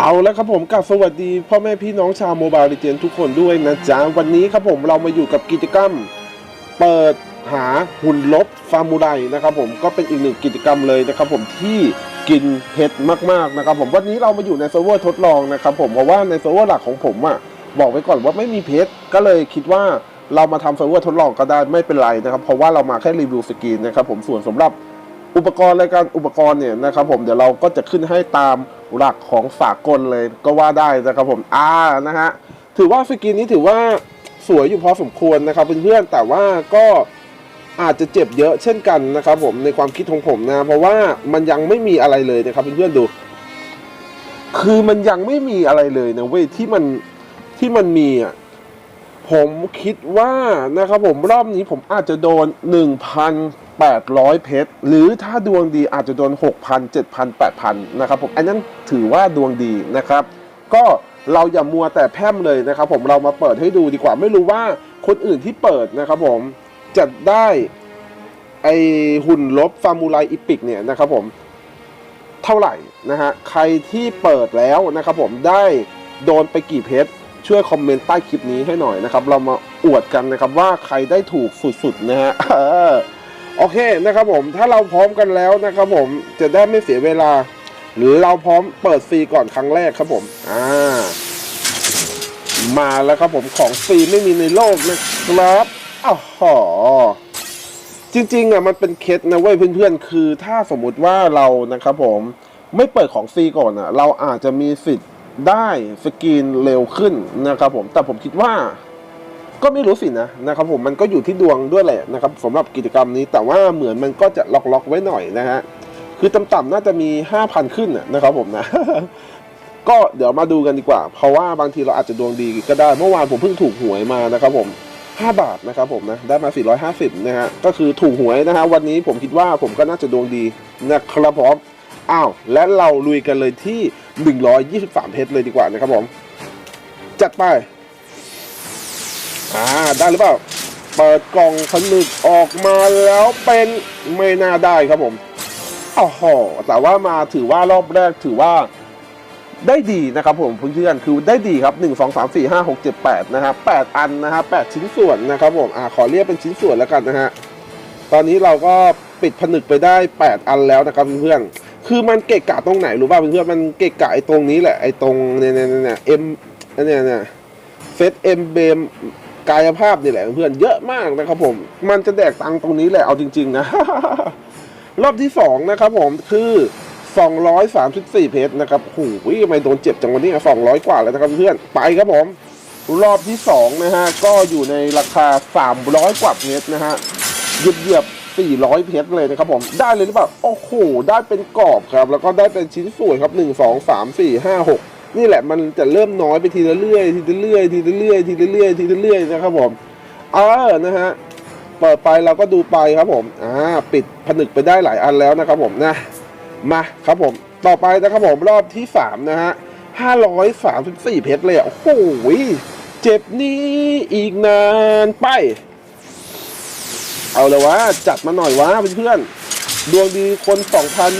เอาแล้วครับผมกับสวัสดี พ่อแม่พี่น้องชาวโมบาย l เจนทุกคนด้วยนะจ๊ะ วันนี้ครับผมเรามาอยู่กับกิจกรรม เปิดหาหุ่นลบฟาร์มูไรนะครับผมก็เป็นอีกหนึ่งกิจกรรมเลยนะครับผมที่กินเห็ดมากๆนะครับผมวันนี้เรามาอยู่ในเซิร์ฟเวอร์ทดลองนะครับผมเพราะว่าในเซิร์ฟเวอร์หลักของผมอะบอกไว้ก่อนว่าไม่มีเพชรก็เลยคิดว่าเรามาทำเซิร์ฟเวอร์ทดลองก็ได้ไม่เป็นไรนะครับเพราะว่าเรามาแค่รีวิวสกรีนนะครับผมส่วนสำหรับ อุปกรณ์รายการอุปกรณ์เนี่ยนะครับผมเดี๋ยวเราก็จะขึ้นให้ตามหลักของสากลเลยก็ว่าได้นะครับผมอ่านะฮะถือว่าสกินนี้ถือว่าสวยอยู่พอสมควรนะครับเพื่อนๆแต่ว่าก็อาจจะเจ็บเยอะเช่นกันนะครับผมในความคิดของผมนะเพราะว่ามันยังไม่มีอะไรเลยนะครับเพื่อนๆดู คือมันยังไม่มีอะไรเลยนะเว้ยที่มันที่มันมีอะผมคิดว่านะครับผมรอบนี้ผมอาจจะโดน 800 เพชร หรือถ้าดวงดีอาจจะโดน 6,000 7,000 8,000 นะครับผมอันนั้นถือว่าดวงดีนะครับ ก็เราอย่ามัวแต่แพร่มเลยนะครับ ผมเรามาเปิดให้ดูดีกว่าไม่รู้ว่าคนอื่นที่เปิดนะครับผมจะได้ไอหุ่นลบฟาร์มูไลอีพิกเนี่ยนะครับผมเท่าไหร่นะฮะใครที่เปิดแล้วนะครับผมได้โดนไปกี่เพชรช่วยคอมเมนต์ใต้คลิปนี้ให้หน่อยนะครับ เรามาอวดกันนะครับว่าใครได้ถูกสุดๆนะฮะ โอเคนะครับผมถ้าเราพร้อมกันแล้วนะครับผมจะได้ไม่เสียเวลา หรือเราพร้อมเปิดฟรีก่อนครั้งแรกครับผมอ่ามาแล้วครับผมของฟรีไม่มีในโลกนะครับอ้าวหอจริงๆอะมันเป็นเคสนะเว้ยเพื่อนๆ คือถ้าสมมุติว่าเรานะครับผมไม่เปิดของฟรีก่อนอะเราอาจจะมีสิทธิ์ได้สกรีนเร็วขึ้นนะครับผมแต่ผมคิดว่า ก็ไม่รู้สินะนะครับผมมันก็อยู่ที่ดวงด้วยแหละนะครับสำหรับกิจกรรมนี้แต่ว่าเหมือนมันก็จะล็อกๆไว้หน่อยนะฮะคือต่ำๆน่าจะมี 5,000 ขึ้นนะนะครับผมนะ ก็เดี๋ยวมาดูกันดีกว่า เพราะว่าบางทีเราอาจจะดวงดีก็ได้เมื่อวานผมเพิ่งถูกหวยมานะครับผม 5 บาทนะครับผมนะได้มา 450 นะฮะก็คือถูกหวยนะฮะวันนี้ผมคิดว่าผมก็น่าจะดวงดีนะครับผมอ้าวและเราลุยกันเลยที่ 123 เพชรเลยดีกว่านะครับผม จัดไป อ่าได้หรือเปล่า เปิดกล่องผนึกออกมาแล้วเป็นไม่น่าได้ครับผมอ๋อโหแต่ว่ามาถือว่ารอบแรกถือว่าได้ดีนะครับผมเพื่อนๆคือได้ดีครับ 1 2 3 4 5 6 7 8นะฮะ8อันนะฮะ8ชิ้นส่วนนะครับผมอ่าขอเรียกเป็นชิ้นส่วนแล้วกันนะฮะตอนนี้เราก็ปิดผนึกไปได้ 8 อันแล้วนะครับเพื่อนๆคือมันเกะกะตรงไหนรู้ป่ะเพื่อนๆมันเกะกะไอ้ตรงนี้แหละไอ้ตรงเนี่ยเนี่ยเนี่ยเอ็มเนี่ยเนี่ยเซตเอ็มเบม กายภาพนี่แหละเพื่อนเยอะมากนะครับผม มันจะแดกตังตรงนี้แหละเอาจริง ๆ นะ รอบที่สองนะครับผมคือ234 เพชรนะครับโอ้โหทำไมโดนเจ็บจังวันนี้200 กว่าแล้วนะครับเพื่อน ไปครับผม รอบที่สองนะฮะ ก็อยู่ในราคา 300 กว่าเพชรนะฮะเหยียบเหยียบ400 เพชรเลยนะครับผม ได้เลยหรือเปล่า โอ้โห ได้เป็นกรอบครับ แล้วก็ได้เป็นชิ้นส่วนครับ 1 2 3 4 5 6 นี่แหละมันจะเริ่มน้อยไปทีละเรื่อยทีละเรื่อยทีละเรื่อยทีละเรื่อยทีละเรื่อยนะครับผมเออนะฮะเปิดไปเราก็ดูไปครับผมอ่าปิดผนึกไปได้หลายอันแล้วนะครับผมนะมาครับผมต่อไปนะครับผมรอบที่สามนะฮะ534เพชรเลยอะโอ้โหเจ็บนี้อีกนานไป เอาเลยวะจัดมาหน่อยวะเพื่อนๆ ดวงดีคน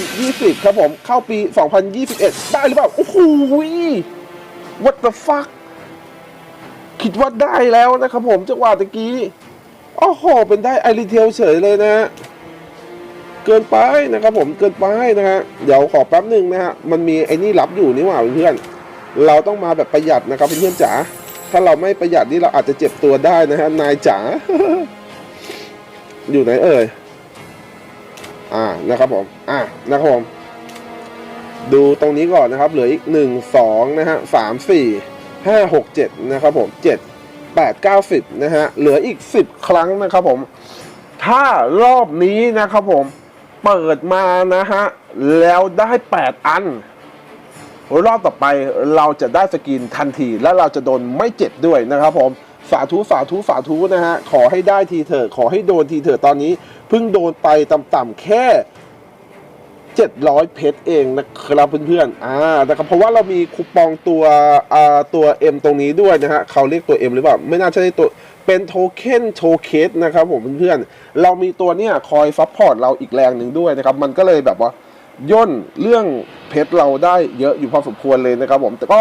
2020 ครับผม เข้าปี 2021 ได้หรือเปล่า โอ้โห what the fuck คิดว่าได้แล้วนะครับผมจังหวะตะกี้โอ้โห เป็นได้ไอรีเทลเฉยเลยนะฮะ เกินไปนะครับผม เกินไปนะฮะ เดี๋ยวขอแป๊บหนึ่งนะฮะ มันมีไอ้นี่รับอยู่นี่หว่าเพื่อน เราต้องมาแบบประหยัดนะครับเพื่อนจ๋า ถ้าเราไม่ประหยัดนี่เราอาจจะเจ็บตัวได้นะฮะนายจ๋า อยู่ไหนเอ่ย อ่านะครับผมอ่านะครับผมดูตรงนี้ก่อนนะครับ เหลืออีกหนึ่งสองนะฮะสามสี่ห้าหกเจ็ดนะครับผมเจ็ดแปดเก้าสิบนะฮะเหลืออีกสิบครั้งนะครับผม ถ้ารอบนี้นะครับผมเปิดมานะฮะแล้วได้แปดอัน รอบต่อไปเราจะได้สกินทันทีและเราจะโดนไม่เจ็บด้วยนะครับผม สาธุสาธุสาธุนะฮะ ขอให้ได้ทีเถอะขอให้โดนทีเถอะตอนนี้ เพิ่งโดนไปต่ำๆแค่700เพชรเองนะครับเพื่อนๆอ่านะครับเพราะว่าเรามีคูปองตัวอ่าตัว M ตรงนี้ด้วยนะฮะเขาเรียกตัว M หรือเปล่า ไม่น่าใช่ตัวเป็นโทเค็นโชเคสนะครับผมเพื่อนๆเรามีตัวเนี้ยคอยซัพพอร์ตเราอีกแรงหนึ่งด้วยนะครับ มันก็เลยแบบว่าย่นเรื่องเพชรเราได้เยอะอยู่พอสมควรเลยนะครับผมแต่ก็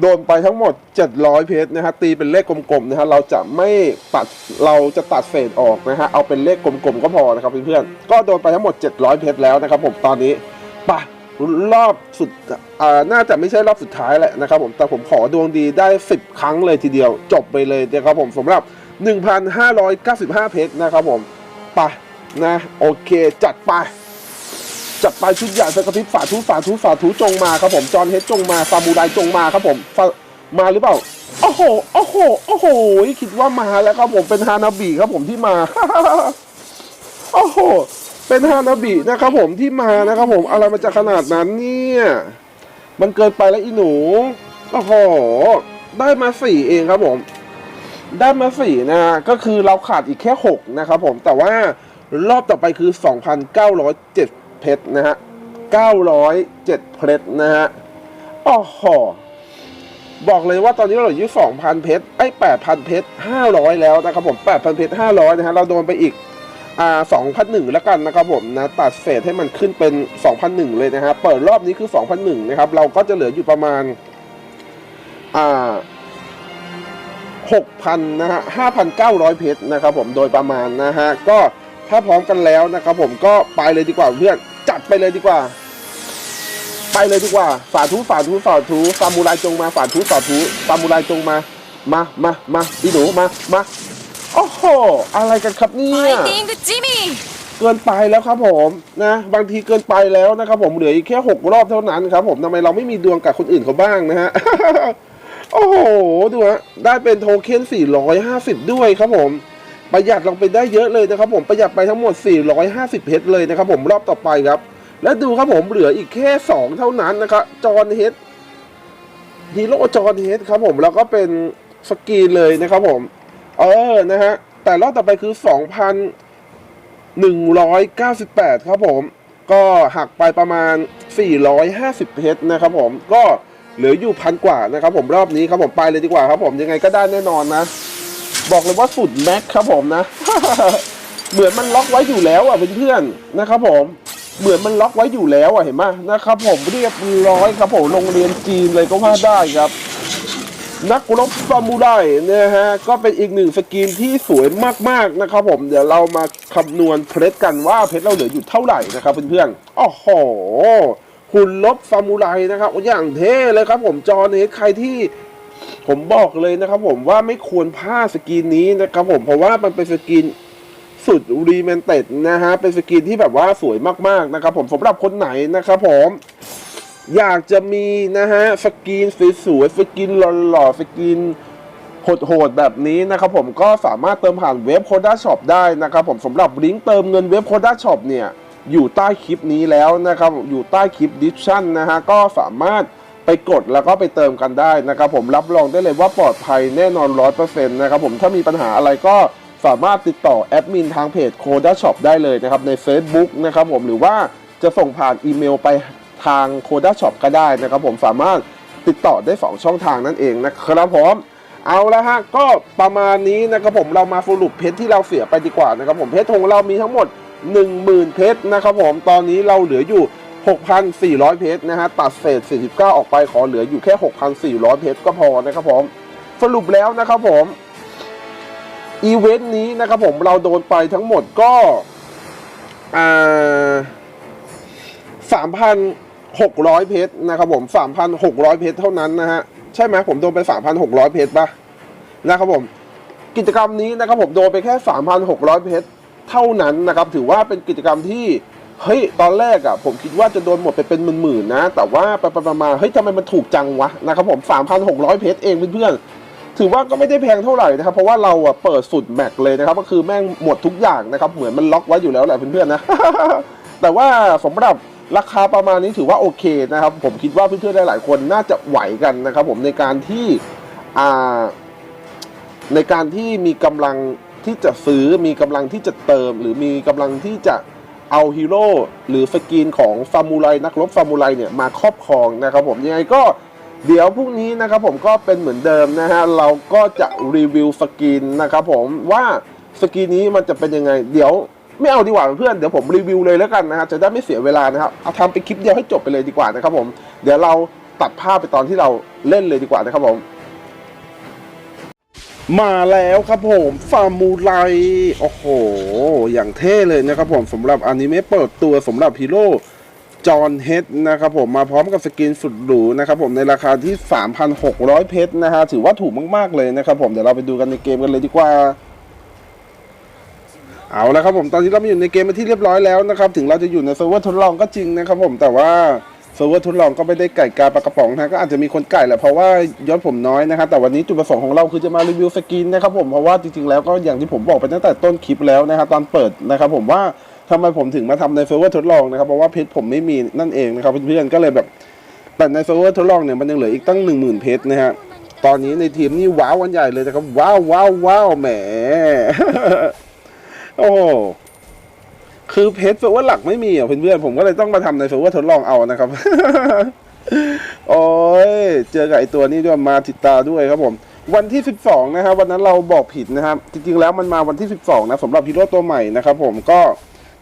โดนไปทั้งหมด 700 เพชรนะฮะตีเป็นเลขกลมๆนะฮะเราจะไม่ตัดเราจะตัดเศษออกนะฮะเอาเป็นเลขกลมๆก็พอนะครับเพื่อนๆก็โดนไปทั้งหมด 700 เพชรแล้วนะครับ ผมตอนนี้ปะรอบสุดอ่าน่าจะไม่ใช่รอบสุดท้ายแหละนะครับผมแต่ผมขอดวงดีได้ 10 ครั้งเลยทีเดียว จบไปเลยนะครับผมสำหรับ 1,595 เพชรนะครับผมไปนะโอเคจัดไป จัดไปชุดใหญ่สกพิษฝาทุฝาทุฝาทุจงมาครับผมจอนเฮดจงมาซามูไรจงมาครับผมมาหรือเปล่าโอ้โหโอ้โหโอ้โหคิดว่ามาแล้วครับผมเป็นฮานาบิครับผมที่มาโอ้โหเป็นฮานาบินะครับผมที่มานะครับผมอะไรมันจะขนาดนั้นเนี่ยมันเกินไปแล้วอีหนูโอ้โหได้มาสี่เองครับผม ได้มาสี่นะก็คือเราขาดอีกแค่หกนะครับผมแต่ว่ารอบต่อไปคือ2,907เเพชรนะฮะ907 เพชรนะฮะโอ้โหบอกเลยว่าตอนนี้เราออยู่2,000 เพชรไอ้8,000 เพชร500 แล้วนะครับผม 8,000 เพชร500 นะฮะ เราโดนไปอีกอ่า2,001แล้วกันนะครับผมนะ ตัดเศษให้มันขึ้นเป็น 2,001 เลยนะฮะ เปิดรอบนี้คือ 2,001 นะครับ เราก็จะเหลืออยู่ประมาณอ่า6,000 นะฮะ 5,900 เพชรนะครับผม โดยประมาณนะฮะ ก็ ถ้าพร้อมกันแล้วนะครับผมก็ไปเลยดีกว่าเพื่อนจัดไปเลยดีกว่า ไปเลยดีกว่า สาธุสาธุสาธุซามูไรจงมาสาธุสาธุซามูไรจงมา มามามาอีหนูมามาโอ้โหอะไรกันครับเนี่ย Finding the Jimmy! เกินไปแล้วครับผมนะบางทีเกินไปแล้วนะครับผมเหลืออีกแค่หกรอบเท่านั้นครับผมทำไมเราไม่มีดวงกับคนอื่นเขาบ้างนะฮะโอ้โหดูฮะได้เป็นโทเค็น450 ด้วยครับผม ประหยัดลงไปได้เยอะเลยนะครับผมประหยัดไปทั้งหมด 450 เพชรเลยนะครับผมรอบต่อไปครับ แล้วดูครับผมเหลืออีกแค่ 2 เท่านั้นนะครับจอห์นเฮดฮีโร่จอห์นเฮดครับผมแล้วก็เป็นสกีนเลยนะครับผม เออนะฮะแต่รอบต่อไปคือ 2,198 ครับผม ก็หักไปประมาณ 450 เพชรนะครับผมก็เหลืออยู่พันกว่านะครับผมรอบนี้ครับผมไปเลยดีกว่าครับผมยังไงก็ได้แน่นอนนะ บอกเลยว่าสุดแม็กครับผมนะ เหมือนมันล็อกไว้อยู่แล้วอะเพื่อนๆนะครับผม เหมือนมันล็อกไว้อยู่แล้วอะเห็นไหมนะครับผมเรียบร้อยครับผมโรงเรียนจีนเลยก็ว่าได้ครับนักรบซามูไรนะฮะก็เป็นอีกหนึ่งสกินที่สวยมากๆนะครับผมเดี๋ยวเรามาคำนวณเพชรกันว่าเพชรเราเหลืออยู่เท่าไหร่นะครับเพื่อนๆโอ้โหหุ่นลบซามูไรนะครับอย่างเท่เลยครับผมจอเนสใครที่ ผมบอกเลยนะครับผมว่าไม่ควรพลาดสกินนี้นะครับผมเพราะว่ามันเป็นสกินสุดรีเมนเต็ดนะฮะเป็นสกินที่แบบว่าสวยมากๆนะครับผมสำหรับคนไหนนะครับผมอยากจะมีนะฮะสกรีนสวยๆสกรีนหล่อๆสกรีนโหดๆแบบนี้นะครับผมก็สามารถเติมผ่านเว็บโคด้าช็อปได้นะครับผมสำหรับลิงก์เติมเงินเว็บโคด้าช็อปเนี่ยอยู่ใต้คลิปนี้แล้วนะครับอยู่ใต้คลิปดิสชั่นนะฮะก็สามารถ ไปกดแล้วก็ไปเติมกันได้นะครับผมรับรองได้เลยว่าปลอดภัยแน่นอนร้อยเปอร์เซ็นต์นะครับผมถ้ามีปัญหาอะไรก็สามารถติดต่อแอดมินทางเพจโคด้าช็อปได้เลยนะครับใน Facebook นะครับผมหรือว่าจะส่งผ่านอีเมลไปทางโคด้าช็อปก็ได้นะครับผมสามารถติดต่อได้ 2 ช่องทางนั่นเองนะครับผมเอาละฮะก็ประมาณนี้นะครับผมเรามาสรุปเพชรที่เราเสียไปดีกว่านะครับผมเพชรของเรามีทั้งหมด 10,000 เพชรนะครับผมตอนนี้เราเหลืออยู่ 6,400 เพชรนะฮะตัดเศษ 49 ออกไปขอเหลืออยู่แค่ 6,400 เพชรก็พอนะครับผม สรุปแล้วนะครับผมอีเวนต์นี้นะครับผมเราโดนไปทั้งหมดก็3,600เพชรนะครับผม3,600เพชรเท่านั้นนะฮะใช่ไหมผมโดนไป3,600เพชรปะนะครับผมกิจกรรมนี้นะครับผมโดนไปแค่3,600เพชรเท่านั้นนะครับ ถือว่าเป็นกิจกรรมที่ เฮ้ยตอนแรกอะ่ะผมคิดว่าจะโดนหมดไปเป็นหมื่นๆนะ แต่ว่าไปๆมาๆเฮ้ยทำไมมันถูกจังวะนะครับผม 3,600 เพชรเองเพื่อนๆ ถือว่าก็ไม่ได้แพงเท่าไหร่นะครับ เพราะว่าเราอะเปิดสุดแม็กเลยนะครับ ก็คือแม่งหมดทุกอย่างนะครับ เหมือนมันล็อกไว้อยู่แล้วแหละเพื่อนๆนะ แต่ว่าสำหรับราคาประมาณนี้ถือว่าโอเคนะครับ ผมคิดว่าเพื่อนๆหลายๆคนน่าจะไหวกันนะครับ ผมในการที่อ่าในการที่มีกำลังที่จะซื้อมีกำลังที่จะเติม หรือมีกำลังที่จะ เอาฮีโร่หรือสกินของฟามูไรนักรบฟามูไรเนี่ยมาครอบครองนะครับผมยังไงก็เดี๋ยวพรุ่งนี้นะครับผมก็เป็นเหมือนเดิมนะฮะเราก็จะรีวิวสกินนะครับผมว่าสกินนี้มันจะเป็นยังไง เดี๋ยวไม่เอาดีกว่าเพื่อนเดี๋ยวผมรีวิวเลยแล้วกันนะฮะจะได้ไม่เสียเวลานะครับเอาทำเป็นคลิปเดียวให้จบไปเลยดีกว่านะครับผมเดี๋ยวเราตัดภาพไปตอนที่เราเล่นเลยดีกว่านะครับผม มาแล้วครับผมฟาร์มูไรโอ้โห อย่างเท่เลยนะครับผมสำหรับอนิเมะเปิดตัวสำหรับฮีโร่จอห์นเฮดนะครับผมมาพร้อมกับสกินสุดหรูนะครับผมในราคาที่ 3,600 เพชรนะฮะ ถือว่าถูกมากๆเลยนะครับผมเดี๋ยวเราไปดูกันในเกมกันเลยดีกว่าเอาละครับผมตอนนี้เราอยู่ในเกมเป็นที่เรียบร้อยแล้วนะครับ ถึงเราจะอยู่ในเซิร์ฟเวอร์ทดลองก็จริงนะครับผมแต่ว่า เซิร์ฟเวอร์ทดลองก็ไม่ได้ไก่กาปลากระป๋องนะก็อาจจะมีคนไก่แหละเพราะว่ายอดผมน้อยนะครับแต่วันนี้จุดประสงค์ของเราคือจะมารีวิวสกินนะครับผมเพราะว่าจริงๆแล้วก็อย่างที่ผมบอกไปตั้งแต่ต้นคลิปแล้วนะครับตอนเปิดนะครับผมว่าทำไมผมถึงมาทำในเซิร์ฟเวอร์ทดลองนะครับเพราะว่าเพชรผมไม่มีนั่นเองนะครับเพื่อนๆก็เลยแบบแต่ในเซิร์ฟเวอร์ทดลองเนี่ยมันยังเหลืออีกตั้งหนึ่งหมื่นเพชรนะฮะตอนนี้ในทีมนี่ว้าวกันใหญ่เลยนะครับว้าวว้าวว้าวแหมโอ้ คือเพจเซิร์วอร์หลักไม่มีอะเพื่อนๆผมก็เลยต้องมาทำในเซิร์วอร์ทดลองเอานะครับ โอ้ยเจอกับไอตัวนี้ด้วยมาติดตาด้วยครับผมวันที่ 12 นะครับ วันนั้นเราบอกผิดนะครับ จริงๆ แล้วมันมาวันที่ 12 นะสำหรับฮีโร่ตัวใหม่นะครับผมก็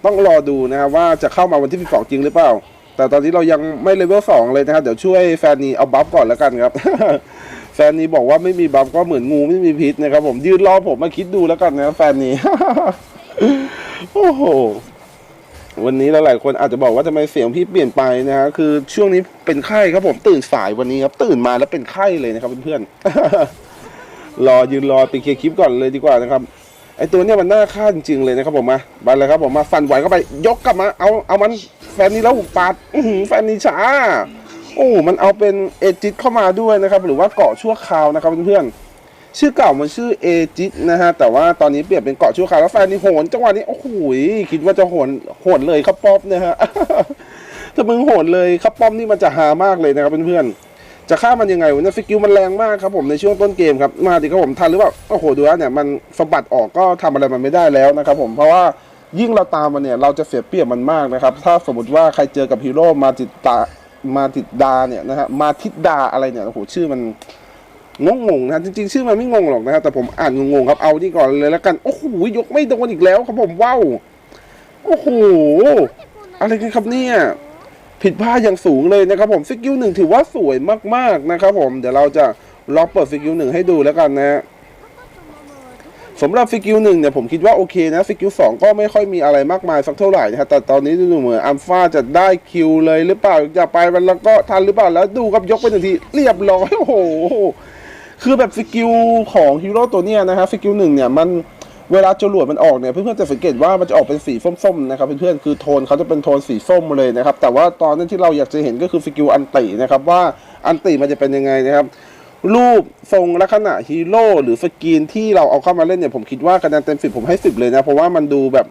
ต้องรอดูนะครับว่าจะเข้ามาวันที่ 12 จริงหรือเปล่า แต่ตอนนี้เรายังไม่เลเวล 2 เลยนะครับ เดี๋ยวช่วยแฟนนีเอาบัฟก่อนแล้วกันครับ แฟนนีบอกว่าไม่มีบัฟก็เหมือนงูไม่มีพิษนะครับผมยืนรอผมมาคิดดูแล้วกันนะแฟนนีโอ้โห วันนี้หลายๆคนอาจจะบอกว่าทำไมเสียงพี่เปลี่ยนไปนะฮะคือช่วงนี้เป็นไข้ครับผมตื่นสายวันนี้ครับ ตื่นมาแล้วเป็นไข้เลยนะครับเพื่อนๆรอยืนรอไปเคลียร์คลิปก่อนเลยดีกว่านะครับไอตัวเนี้ยมันน่าฆ่าจริงๆเลยนะครับผมมาไปเลยครับผมมาฟันไหวเข้าไปยกกลับมาเอาเอามันแฟนนี้แล้วปาดอืแฟนนี้ช้าโอ้มันเอาเป็นเอจิตเข้ามาด้วยนะครับ หรือว่าเกาะชั่วคราวนะครับเพื่อนๆ ชื่อเก่ามันชื่อเอจิตนะฮะ แต่ว่าตอนนี้เปลี่ยนเป็นเกาะชั่วคราวแล้วแฟนนี่โหนจังหวะนี้ โอ้โหคิดว่าจะโหนโหนเลยครับป๊อปนะฮะถ้ามึงโหนเลยครับป้อมนี่มันจะหามากเลยนะครับเพื่อนๆจะฆ่ามันยังไงวะเนี่ยสกิลมันแรงมากครับผมในช่วงต้นเกมครับมาดิครับผมทันหรือเปล่าโอ้โหดูแล้วเนี่ยมันสะบัดออกก็ทำอะไรมันไม่ได้แล้วนะครับผมเพราะว่ายิ่งเราตามมันเนี่ยเราจะเสียเปรียบมันมากนะครับ ถ้าสมมติว่าใครเจอกับฮีโร่มาติดตามาติดดาเนี่ยนะฮะมาทิดดาอะไรเนี่ยโอ้โหชื่อมัน งงงนะจริงๆ ชื่อมันไม่งงหรอกนะครับแต่ผมอ่านงงๆครับเอานี่ก่อนเลยแล้วกัน โอ้โหยกไม่โดนอีกแล้วครับผมว้าวโอ้โหอะไรกันครับเนี่ยผิดพลาดอย่างสูงเลยนะครับผมสกิลหนึ่งถือว่าสวยมากๆนะครับผมเดี๋ยวเราจะลองเปิดสกิลหนึ่งให้ดูแล้วกันนะสำหรับสกิลหนึ่งเนี่ยผมคิดว่าโอเคนะสกิลสองก็ไม่ค่อยมีอะไรมากมายสักเท่าไหร่นะครับแต่ตอนนี้ดูเหมือนอัลฟาจะได้คิวเลยหรือเปล่าจะไปมันแล้วก็ทันหรือเปล่าแล้วดูครับยกไปหนึ่งทีเรียบร้อยโอ้โห คือแบบสกิลของฮีโร่ตัวเนี้ยนะฮะสกิลหนึ่งเนี่ยมันเวลาจรวดมันออกเนี่ยเพื่อนๆจะสังเกตว่ามันจะออกเป็นสีส้มๆนะครับเพื่อนๆคือโทนเขาจะเป็นโทนสีส้มเลยนะครับ แต่ว่าตอนนั้นที่เราอยากจะเห็นก็คือสกิลอันตินะครับว่าอันติมันจะเป็นยังไงนะครับ รูปทรงลักษณะฮีโร่หรือสกินที่เราเอาเข้ามาเล่นเนี่ยผมคิดว่าคะแนนเต็มสิบผมให้สิบเลยนะเพราะว่ามันดูแบบ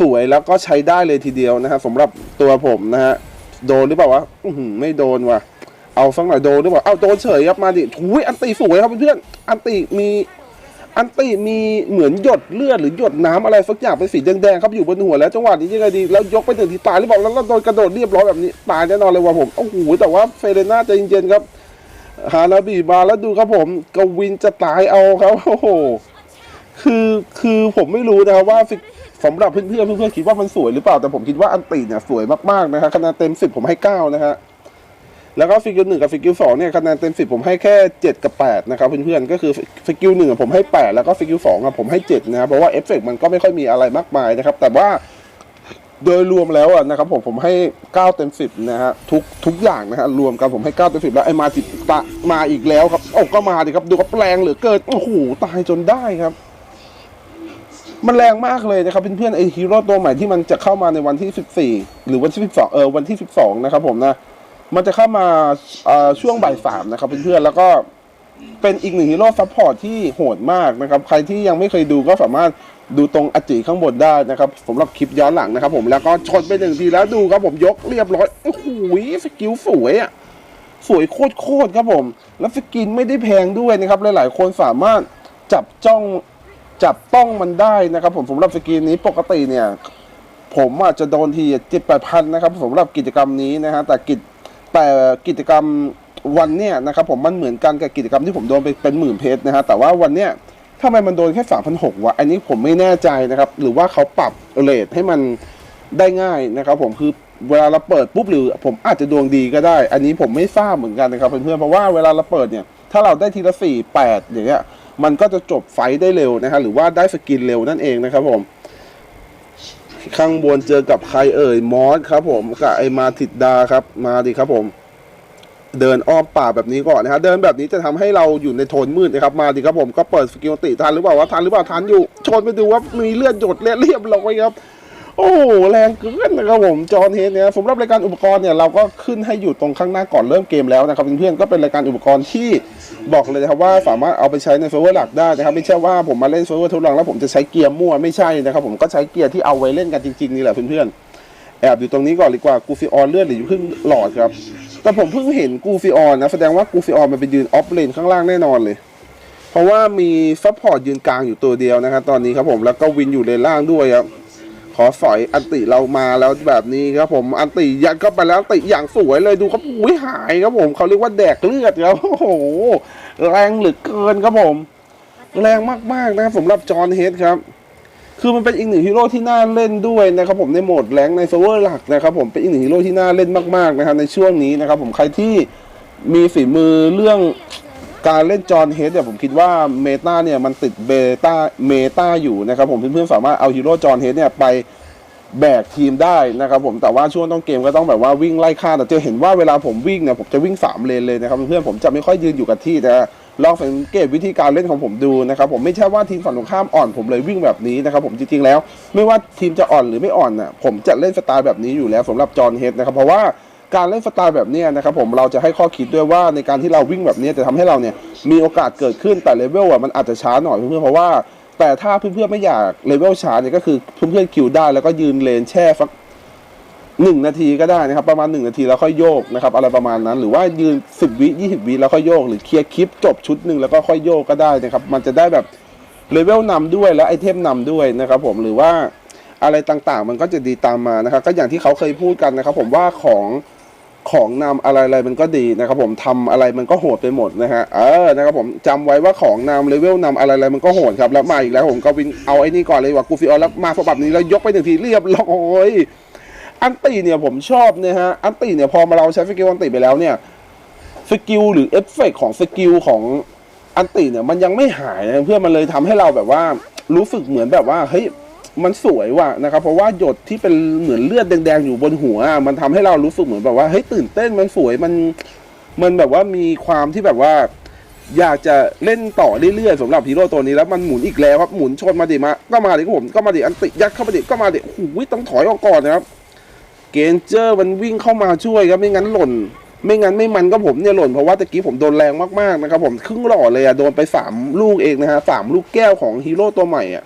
สวยแล้วก็ใช้ได้เลยทีเดียวนะฮะสำหรับตัวผมนะฮะโดนหรือเปล่าวะไม่โดนว่ะ เอาสักหน่อยโดนหรือเปล่าเอาโดนเฉยครับมาดิทุยอันตีสวยครับเพื่อนอันตีมีอันตีมีเหมือนหยดเลือดหรือหยดน้ำอะไรสักอย่างเป็นสีแดงๆครับอยู่บนหัวแล้วจังหวะนี้ยังไงดีแล้วยกไปถึงที่ตายหรือเปล่าแล้วเราโดนกระโดดเรียบร้อยแบบนี้ตายแน่นอนเลยว่ะผมโอ้โหแต่ว่าเฟเรน่าใจเย็นๆครับฮานาบีมาแล้วดูครับผมกวินจะตายเอาครับโอ้โหคือคือผมไม่รู้นะครับว่าสำหรับเพื่อนๆเพื่อนๆคิดว่ามันสวยหรือเปล่าแต่ผมคิดว่าอันตีเนี่ยสวยมากๆนะครับคะแนนเต็มสิบผมให้เก้านะฮะ แล้วก็ฟิกิลหนึ่งกับฟิกิลสองเนี่ยคะแนนเต็มสิบผมให้แค่เจ็ดกับแปดนะครับเพื่อนๆก็คือฟิกิลหนึ่งผมให้แปดแล้วก็ฟิกิลสองผมให้เจ็ดนะครับเพราะว่าเอฟเฟกต์มันก็ไม่ค่อยมีอะไรมากมายนะครับ แต่ว่าโดยรวมแล้วอะนะครับผมผมให้เก้าเต็มสิบนะฮะทุกทุกอย่างนะฮะรวมกันผมให้เก้าเต็มสิบแล้วไอ้มาจิตะมาอีกแล้วครับโอ้ก็มาดิครับดูครับแรงเหลือเกินโอ้โหตายจนได้ครับ มันแรงมากเลยนะครับเพื่อนๆไอฮีโร่ตัวใหม่ที่มันจะเข้ามาในวันที่ 14 หรือวันที่ 12 เออวันที่ 12 นะครับผมนะ มันจะเข้ามาช่วงบ่ายสามนะครับเพื่อนๆแล้วก็เป็นอีกหนึ่งฮีโร่ซัพพอร์ตที่โหดมากนะครับ ใครที่ยังไม่เคยดูก็สามารถดูตรงอจิข้างบนได้นะครับสำหรับคลิปย้อนหลังนะครับผมแล้วก็ชนไปหนึ่งทีแล้วดูครับผมยกเรียบร้อยโอ้โหสกิลสวยอะสวยโคตรๆครับผม แล้วสกินไม่ได้แพงด้วยนะครับ หลายๆ คนสามารถจับจ้องจับต้องมันได้นะครับผมสำหรับสกินนี้ปกติเนี่ย ผมอาจจะโดนทีเจ็ดแปดพันนะครับสำหรับกิจกรรมนี้นะฮะแต่กิจ แต่กิจกรรมวันเนี่ยนะครับผมมันเหมือนกันกับกิจกรรมที่ผมโดนไปเป็นหมื่นเพชรนะฮะแต่ว่าวันเนี้ยทำไมมันโดนแค่สามพันหกวะอันนี้ผมไม่แน่ใจนะครับ หรือว่าเขาปรับเรทให้มันได้ง่ายนะครับ ผมคือเวลาเราเปิดปุ๊บหรือผมอาจจะดวงดีก็ได้ อันนี้ผมไม่ทราบเหมือนกันนะครับเพื่อนๆเพราะว่าเวลาเราเปิดเนี่ยถ้าเราได้ทีละสี่แปดอย่างเงี้ยมันก็จะจบไฟต์ได้เร็วนะฮะหรือว่าได้สกินเร็วนั่นเองนะครับผม ข้างบนเจอกับใครเอ่ยมอสครับผมกับไอมาติดดาครับมาดิครับผม เดินอ้อมป่าแบบนี้ก่อนนะฮะเดินแบบนี้จะทำให้เราอยู่ในโทนมืดนะครับมาดิครับผมก็เปิดสกิลติทันหรือเปล่าว่าทันหรือเปล่าทันอยู่ชนไปดูว่ามีเลือดหยดเลือดเรียบร้อยครับ โอ้โหแรงเกินนะครับผมจอห์นเฮดเนี่ยสำหรับรายการอุปกรณ์เนี่ยเราก็ขึ้นให้อยู่ตรงข้างหน้าก่อนเริ่มเกมแล้วนะครับเพื่อนๆก็เป็นรายการอุปกรณ์ที่บอกเลยนะครับว่าสามารถเอาไปใช้ในเซิร์ฟเวอร์หลักได้นะครับไม่ใช่ว่าผมมาเล่นเซิร์ฟเวอร์ทดลองแล้วผมจะใช้เกียร์มั่วไม่ใช่นะครับผมก็ใช้เกียร์ที่เอาไว้เล่นกันจริงๆนี่แหละเพื่อนๆแอบอยู่ตรงนี้ก่อนดีกว่ากูฟิออนเลือดหรืออยู่ครึ่งหลอดครับแต่ผมเพิ่งเห็นกูฟิออนนะแสดงว่ากูฟิออนมันไปยืนออฟเลนข้างล่างแน่นอนเลยเพราะว่ามีซัพพอร์ตยืนกลางอยู่ตัวเดียวนะครับตอนนี้ครับผมแล้วก็วินอยู่เลนล่างด้วยครับ ขอสอยอันติเรามาแล้วแบบนี้ครับผมอันติยัดเข้าไปแล้วอันติอย่างสวยเลยดูครับอุ้ยหายครับผมเขาเรียกว่าแดกเลือดครับโอ้โหแรงเหลือเกินครับผม แรงมากๆนะครับสำหรับจอห์นเฮดครับ คือมันเป็นอีกหนึ่งฮีโร่ที่น่าเล่นด้วยนะครับผมในโหมดแรงในเซิร์ฟเวอร์หลักนะครับผมเป็นอีกหนึ่งฮีโร่ที่น่าเล่นมากๆนะครับในช่วงนี้นะครับผมใครที่มีฝีมือเรื่อง การเล่นจอห์นเฮดเนี่ยผมคิดว่าเมตาเนี่ยมันติดเบต้าเมตาอยู่นะครับผมเพื่อนๆสามารถเอาฮีโร่จอห์นเฮดเนี่ยไปแบกทีมได้นะครับผมแต่ว่าช่วงต้นเกมก็ต้องแบบว่าวิ่งไล่ฆ่าแต่จะเห็นว่าเวลาผมวิ่งเนี่ยผมจะวิ่งสามเลนเลยนะครับเพื่อนๆผมจะไม่ค่อยยืนอยู่กับที่นะลองสังเกตวิธีการเล่นของผมดูนะครับผมไม่ใช่ว่าทีมฝั่งตรงข้ามอ่อนผมเลยวิ่งแบบนี้นะครับผมจริงๆแล้ว ไม่ว่าทีมจะอ่อนหรือไม่อ่อนน่ะผมจะเล่นสไตล์แบบนี้อยู่แล้วสำหรับจอห์นเฮดนะครับเพราะว่า การเล่นสไตล์แบบนี้นะครับผมเราจะให้ข้อคิดด้วยว่าในการที่เราวิ่งแบบนี้จะทำให้เราเนี่ยมีโอกาสเกิดขึ้นแต่เลเวลอะมันอาจจะช้าหน่อยเพื่อนๆเพราะว่า แต่ถ้าเพื่อนๆไม่อยากเลเวลช้าเนี่ยก็คือเพื่อนๆคิวได้แล้วก็ยืนเลนแช่สักหนึ่งนาทีก็ได้นะครับประมาณหนึ่งนาทีแล้วค่อยโยกนะครับอะไรประมาณนั้น หรือว่ายืนสิบวิยี่สิบวิแล้วค่อยโยก หรือเคลียร์คลิปจบชุดหนึ่งแล้วก็ค่อยโยกก็ได้นะครับมันจะได้แบบเลเวลนำด้วยและไอเทมนำด้วยนะครับผมหรือว่าอะไรต่างๆ มันก็จะดีตามมานะครับก็อย่างที่เขาเคยพูดกันนะครับผมว่าของ ของนำอะไรอะไรมันก็ดีนะครับผมทำอะไรมันก็โหดไปหมดนะฮะเออนะครับผมจำไว้ว่าของนำเลเวลนำอะไรอะไรมันก็โหดครับแล้วมาอีกแล้วผมก็วินเอาไอ้นี่ก่อนเลยว่ากูฟิออแล้วมาสบับนี้แล้วยกไปหนึ่งทีเรียบร้อยอันตีเนี่ยผมชอบนะฮะอันตีเนี่ยพอมาเราใช้สกิลอันตีไปแล้วเนี่ยสกิลหรือเอฟเฟกต์ของสกิลของอันตีเนี่ยมันยังไม่หายนะเพื่อนมันเลยทำให้เราแบบว่ารู้สึกเหมือนแบบว่าเฮ้ย มันสวยว่ะนะครับ เพราะว่าหยดที่เป็นเหมือนเลือดแดงๆอยู่บนหัว มันทำให้เรารู้สึกเหมือนแบบว่าเฮ้ยตื่นเต้นมันสวยมันมันแบบว่ามีความที่แบบว่า อยากจะเล่นต่อเรื่อยๆสำหรับฮีโร่ตัวนี้แล้วมันหมุนอีกแล้วครับหมุนชนมาดิมาก็มาดิครับผมก็มาดิอันติยัดเข้ามาดิก็มาดิโอ้โหต้องถอยออกก่อนนะครับเกนเจอร์มันวิ่งเข้ามาช่วยครับไม่งั้นหล่น ไม่งั้นไม่มันก็ผมเนี่ยหล่นเพราะว่าตะกี้ผมโดนแรงมากๆนะครับผมครึ่งหลอดเลยอะโดนไปสามลูกเองนะฮะสามลูกแก้วของฮีโร่ตัวใหม่อะ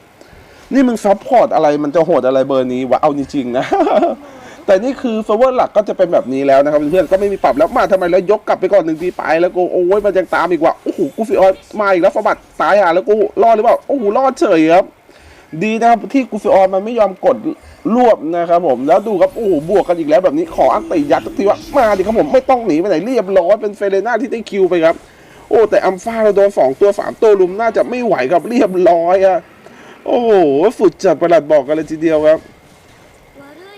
นี่มึงซัพพอร์ตอะไรมันจะโหดอะไรเบอร์นี้วะเอาจริงๆนะ แต่นี่คือเซิร์ฟเวอร์หลักก็จะเป็นแบบนี้แล้วนะครับเพื่อนๆก็ไม่มีปรับแล้วมาทำไมแล้วยกกลับไปก่อนหนึ่งทีไปแล้วกูโอ้ยมันยังตามอีกว่าโอ้โหกูฟิออนมาอีกแล้วฟบัดตายหาแล้วกูรอดหรือเปล่าโอ้โหรอดเฉยครับดีนะครับที่กูฟิออนมันไม่ยอมกดรวบนะครับผมแล้วดูครับโอ้โหบวกกันอีกแล้วแบบนี้ขออังติยัดสักทีว่ามาดิครับผมไม่ต้องหนีไปไหนเรียบร้อยเป็นเฟเรน่าที่ได้คิวไปครับโอ้แต่อัมฟาเราโดนสองตัวสามตัวลุมน่าจะไม่ไหวครับเรียบร้อยอะ โอ้โหสุดจัดประหลัดบอกกันเลยทีเดียวครับ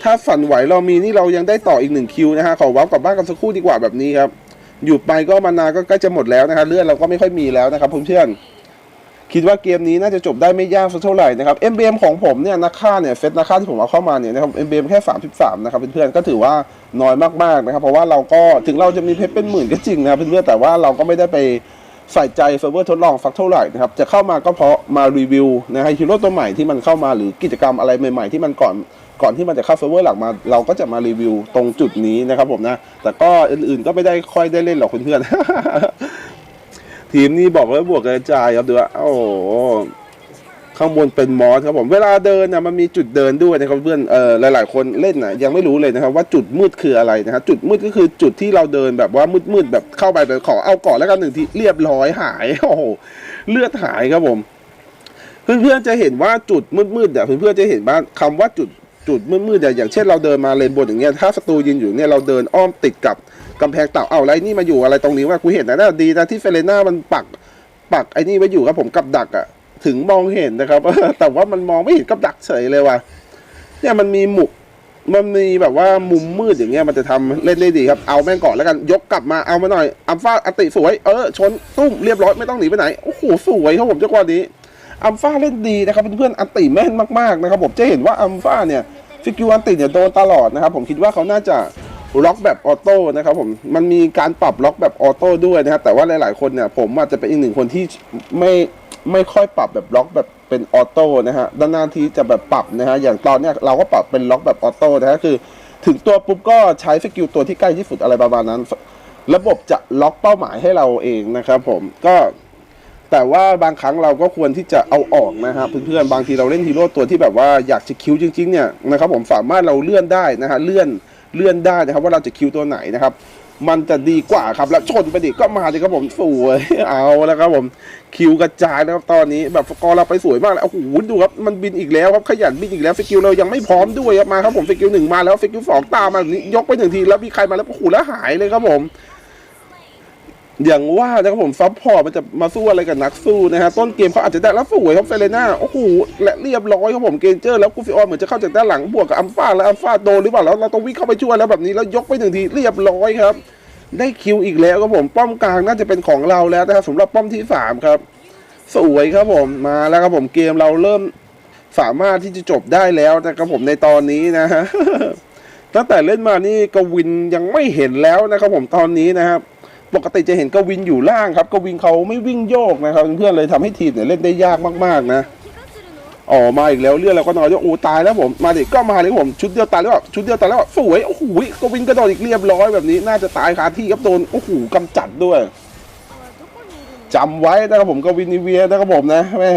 ถ้าฝันไหวเรามีนี่เรายังได้ต่ออีกหนึ่งคิวนะฮะขอวับกลับบ้านกันสักครู่ดีกว่าแบบนี้ครับอยู่ไปก็มานาก็ใกล้จะหมดแล้วนะครับเลือดเราก็ไม่ค่อยมีแล้วนะครับเพื่อนๆคิดว่าเกมนี้น่าจะจบได้ไม่ยากสักเท่าไหร่นะครับ MBM ของผมเนี่ยนักฆ่าเนี่ยเซตนักฆ่าที่ผมเอาเข้ามาเนี่ยนะครับ MBM แค่ 33 นะครับเพื่อนๆก็ถือว่าน้อยมากๆนะครับ เพราะว่าเราก็ถึงเราจะมีเพชรเป็นหมื่นก็จริงนะเพื่อนๆแต่ว่าเราก็ไม่ได้ไป ใส่ใจเซิร์ฟเวอร์ทดลองสักเท่าไหร่นะครับ จะเข้ามาก็เพราะมารีวิวนะฮะฮีโร่ตัวใหม่ที่มันเข้ามาหรือกิจกรรมอะไรใหม่ๆ ที่มันก่อนก่อนที่มันจะเข้าเซิร์ฟเวอร์หลักมา เราก็จะมารีวิวตรงจุดนี้นะครับผมนะ แต่ก็อื่นๆก็ไม่ได้ค่อยได้เล่นหรอกเพื่อนๆทีมนี้บอกว่าบวกกระจายครับดูว่าโอ้ ข้างบนเป็นมอสครับผมเวลาเดินนะมันมีจุดเดินด้วยนะครับเพื่อนเออหลาย ๆ คนเล่นนะยังไม่รู้เลยนะครับว่าจุดมืดคืออะไรนะครับจุดมืดก็คือจุดที่เราเดินแบบว่ามืดๆแบบเข้าไปแบบขอเอาก่อนแล้วกันหนึ่งทีเรียบร้อยหายโอ้โหเลือดหายครับผมเพื่อนๆจะเห็นว่าจุดมืดๆเนี่ยเพื่อนๆจะเห็นว่าคำว่าจุดจุดมืดๆเนี่ยอย่างเช่นเราเดินมาเลนบนอย่างเงี้ยถ้าศัตรูยืนอยู่เนี่ยเราเดินอ้อมติดกับกำแพงเต่าเอาอะไรนี่มาอยู่อะไรตรงนี้ว่ากูเห็นนะน่าดีนะที่เฟเรน่ามันปักปักไอ้นี่ไว้อยู่ครับผมกับดักอะ ถึงมองเห็นนะครับแต่ว่ามันมองไม่เห็นกับดักเฉยเลยว่ะเนี่ยมันมีหมุกมันมีแบบว่ามุมมืดอย่างเงี้ยมันจะทำเล่นได้ดีครับเอาแม่งก่อนแล้วกันยกกลับมาเอามาหน่อยอัมฟาอติสวยเออชนตุ้มเรียบร้อยไม่ต้องหนีไปไหนโอ้โหสวยครับผมจังหวะนี้อัมฟาเล่นดีนะครับเพื่อนๆอัติแม่นมากๆนะครับผมจะเห็นว่าอัมฟาเนี่ยฟิกิวอันติเนี่ยโดนตลอดนะครับผมคิดว่าเขาน่าจะล็อกแบบออโต้นะครับผมมันมีการปรับล็อกแบบออโต้ด้วยนะครับแต่ว่าหลายๆคนเนี่ยผมอาจจะเป็นอีกหนึ่งคนที่ไม่ ไม่ค่อยปรับแบบล็อกแบบเป็นออโต้นะฮะด้านหน้าที่จะแบบปรับนะฮะอย่างตอนเนี้ยเราก็ปรับเป็นล็อกแบบออโต้นะฮะคือ ถึงตัวปุ๊บก็ใช้สกิลตัวที่ใกล้ที่สุดอะไรประมาณนั้น ระบบจะล็อกเป้าหมายให้เราเองนะครับผมก็แต่ว่าบางครั้งเราก็ควรที่จะเอาออกนะครับเพื่อนๆบางทีเราเล่นฮีโร่ตัวที่แบบว่าอยากจะคิวจริงๆเนี่ยนะครับผมสามารถเราเลื่อนได้นะฮะเลื่อนเลื่อนได้นะครับว่าเราจะคิวตัวไหนนะครับ มันจะดีกว่าครับแล้วชนไปดิก็มาดิครับผมสวยเอาแล้วครับผมคิวกระจายนะครับตอนนี้แบบกอเราไปสวยมากแล้วโอ้โหดูครับมันบินอีกแล้วครับขยันบินอีกแล้วสกิลเรายังไม่พร้อมด้วยครับมาครับผมสกิลหนึ่งมาแล้วสกิลสองตามมาแบบนี้ยกไปหนึ่งทีแล้วมีใครมาแล้วโอ้โหแล้วหายเลยครับผม อย่างว่านะครับผมซับพอร์ตมันจะมาสู้อะไรกับนักสู้นะฮะต้นเกมเขาอาจจะได้แล้วสวยครับเฟเรน่าโอ้โหและเรียบร้อยครับผมเกนเจอร์แล้วกูฟิออนเหมือนจะเข้าจากด้านหลังบวกกับอัมฟาแล้วอัมฟาโดนหรือเปล่าแล้วเราต้องวิ่งเข้าไปช่วยแล้วแบบนี้แล้วยกไปหนึ่งทีเรียบร้อยครับ ได้คิวอีกแล้วครับผมป้อมกลางน่าจะเป็นของเราแล้วนะครับสำหรับป้อมที่สามครับสวยครับผมมาแล้วครับผมเกมเราเริ่มสามารถที่จะจบได้แล้วนะครับผมในตอนนี้นะฮะตั้งแต่เล่นมานี่กวินยังไม่เห็นแล้วนะครับผมตอนนี้นะครับ ปกติจะเห็นกวินอยู่ล่างครับกวินเขาไม่วิ่งโยกนะครับเพื่อนเลยทำให้ทีมเนี่ยเล่นได้ยากมากๆนะอ๋อมาอีกแล้วเลือดเราก็น้อยด้วยโอ้ตายแล้วผมมาดิก็มาเลยผมชุดเดียวตายแล้วชุดเดียวตายแล้วสวยโอ้โหกวินกระโดดอีกเรียบร้อยแบบนี้น่าจะตายคาที่ครับโดนโอ้โหกำจัดด้วยจำไว้นะครับผมกวินนิเวียนะครับผมนะแม่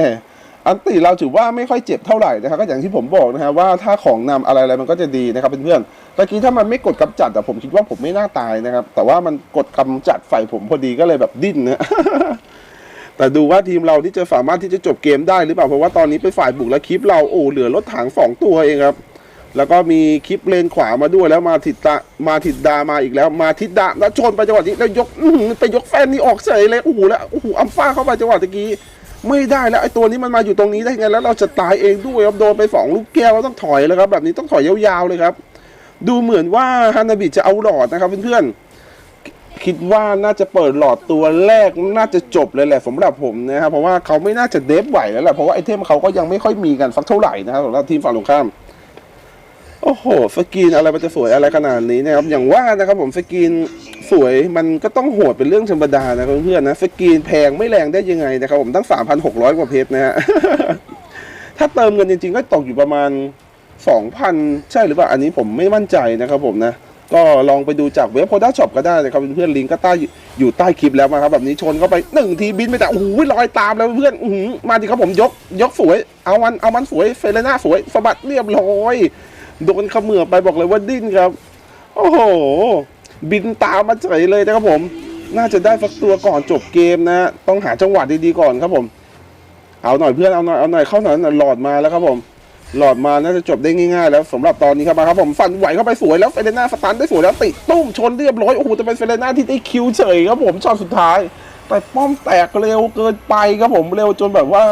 อันติเราถือว่าไม่ค่อยเจ็บเท่าไหร่นะครับก็อย่างที่ผมบอกนะฮะว่าถ้าของนำอะไรอะไรมันก็จะดีนะครับเพื่อนๆตะกี้ถ้ามันไม่กดกำจัดแต่ผมคิดว่าผมไม่น่าตายนะครับ แต่ว่ามันกดกำจัดไฟผมพอดีก็เลยแบบดิ้นนะแต่ดูว่าทีมเราที่จะสามารถที่จะจบเกมได้หรือเปล่าเพราะว่าตอนนี้เป็นฝ่ายบุกแล้วคลิปเราโอ้เหลือรถถังสองตัวเองครับแล้วก็มีคลิปเลนขวามาด้วยแล้วมาทิดตามาทิดดามาอีกแล้ว มาทิดดาแล้วชนไปจังหวะนี้แล้วยกไปยกแฟนนี่ออกเฉยเลยโอ้โหแล้วโอ้โหอัมฟ้าเข้าไปจังหวะตะกี้ ไม่ได้แล้วไอ้ตัวนี้มันมาอยู่ตรงนี้ได้ไงแล้วเราจะตายเองด้วยครับโดนไปสองลูกแก้วต้องถอยแล้วครับแบบนี้ต้องถอยยาวๆเลยครับ ดูเหมือนว่าฮานาบิจะเอาหลอดนะครับเพื่อนๆคิดว่าน่าจะเปิดหลอดตัวแรกน่าจะจบเลยแหละสำหรับผมนะครับเพราะว่าเขาไม่น่าจะเดฟไหวแล้วแหละเพราะว่าไอเทมเขาก็ยังไม่ค่อยมีกันสักเท่าไหร่นะครับสำหรับทีมฝั่งตรงข้ามโอ้โหสกรีนอะไรมันจะสวยอะไรขนาดนี้นะครับอย่างว่านะครับผมสกรีน สวยมันก็ต้องโหดเป็นเรื่องธรรมดานะเพื่อนๆนะสกรีนแพงไม่แรงได้ยังไงนะครับผมตั้ง 3,600 กว่าเพชรนะฮะถ้าเติมเงินจริงๆ ก็ตกอยู่ประมาณ 2,000 ใช่หรือเปล่า อันนี้ผมไม่มั่นใจนะครับผมนะ ก็ลองไปดูจากเว็บโ o ด้าช็อปก็ได้นะครับเพื่อนๆลิงก์ก็ใต้อยู่ใต้คลิปแล้วมาครับ แบบนี้ชนเข้าไปหนึ่งทีบินไปแต่โอ้โหลอยตามแล้วเพื่อนอืมาดิครับผมยกยกสวย เอามันเอามันสวยเฟรน่าสวยสะบัดเรียบร้อยโดนขมือไปบอกเลยว่าดิ้นครับ โอ้โห บินตามมาเฉยเลยนะครับผม น่าจะได้สักตัวก่อนจบเกมนะ ต้องหาจังหวะดีๆก่อนครับผม เอาหน่อยเพื่อนเอาหน่อยเอาหน่อยเข้าหน่อยหลอดมาแล้วครับผม หลอดมาน่าจะจบได้ง่ายๆแล้วสำหรับตอนนี้ครับมาครับผมฟันไหวเข้าไปสวยแล้วเฟเรน่าสตันได้สวยแล้วติดตุ้มชนเรียบร้อยโอ้โหจะเป็นเฟเรน่าที่ได้คิวเฉยครับผมช็อตสุดท้าย แต่ป้อมแตกเร็วเกินไปครับผมเร็วจนแบบว่า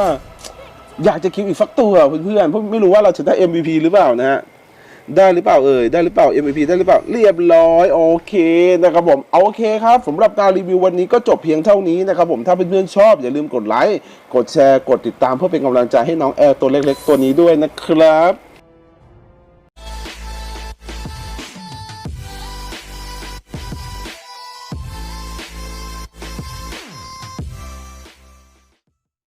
อยากจะคิวอีกสักตัวเพื่อนๆเพราะไม่รู้ว่าเราจะได้ MVP หรือเปล่านะฮะ ได้หรือเปล่าเอ่ยได้หรือเปล่า MVP ได้หรือเปล่าเรียบร้อยโอเคนะครับผมเอาโอเคครับสำหรับการรีวิววันนี้ก็จบเพียงเท่านี้นะครับผมถ้าเพื่อนๆชอบ อย่าลืมกดไลค์กดแชร์กดติดตามเพื่อเป็นกำลังใจให้น้องแอร์ตัวเล็กๆ ตัวนี้ด้วยนะครับ